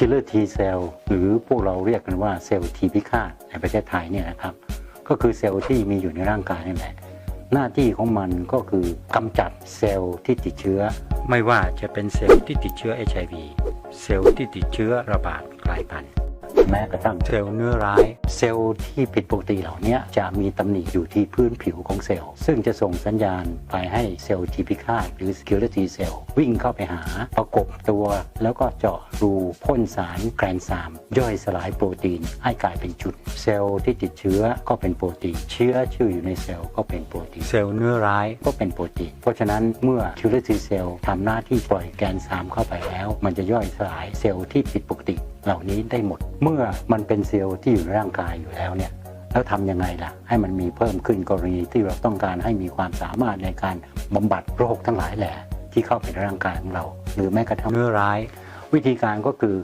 คิลเลอร์ทีเซลหรือพวกเราเรียกกันว่าเซลล์ทีพิฆาตในประเทศไทยเนี่ยนะครับ ก็คือเซลล์ที่มีอยู่ในร่างกายนี่แหละ หน้าที่ของมันก็คือกำจัดเซลล์ที่ติดเชื้อ ไม่ว่าจะเป็นเซลล์ที่ติดเชื้อ HIV เซลล์ที่ติดเชื้อระบาดกลายพันธุ์ แม้กระทั่งเซลล์เนื้อร้าย เซลล์ที่ผิดปกติเหล่านี้จะมีตำหนิอยู่ที่พื้นผิวของเซลล์ ซึ่งจะส่งสัญญาณไปให้เซลล์ทีพิฆาตหรือ killer T cell วิ่งเข้าไปหา ประกบตัว แล้วก็เจาะรูพ่นสารแกรนซาม ย่อยสลายโปรตีน ให้กลายเป็นจุด เซลล์ที่ติดเชื้อก็เป็นโปรตีน เชื้อชื่ออยู่ในเซลล์ก็เป็นโปรตีน เซลล์เนื้อร้ายก็เป็นโปรตีน เพราะฉะนั้นเมื่อ killer T cell ทำหน้าที่ปล่อยแกนซามเข้าไปแล้ว มันจะย่อยสลายเซลล์ที่ผิดปกติ เหล่านี้ได้หมด เมื่อมันเป็นเซลล์ที่อยู่ในร่างกายอยู่แล้วเนี่ยแล้วทำยังไงล่ะ ให้มันมีเพิ่มขึ้นกรณีที่เราต้องการให้มีความสามารถในการบำบัดโรคทั้งหลายแหละที่เข้าไปในร่างกายของเรา หรือแม้กระทั่งเนื้อร้าย วิธีการก็คือ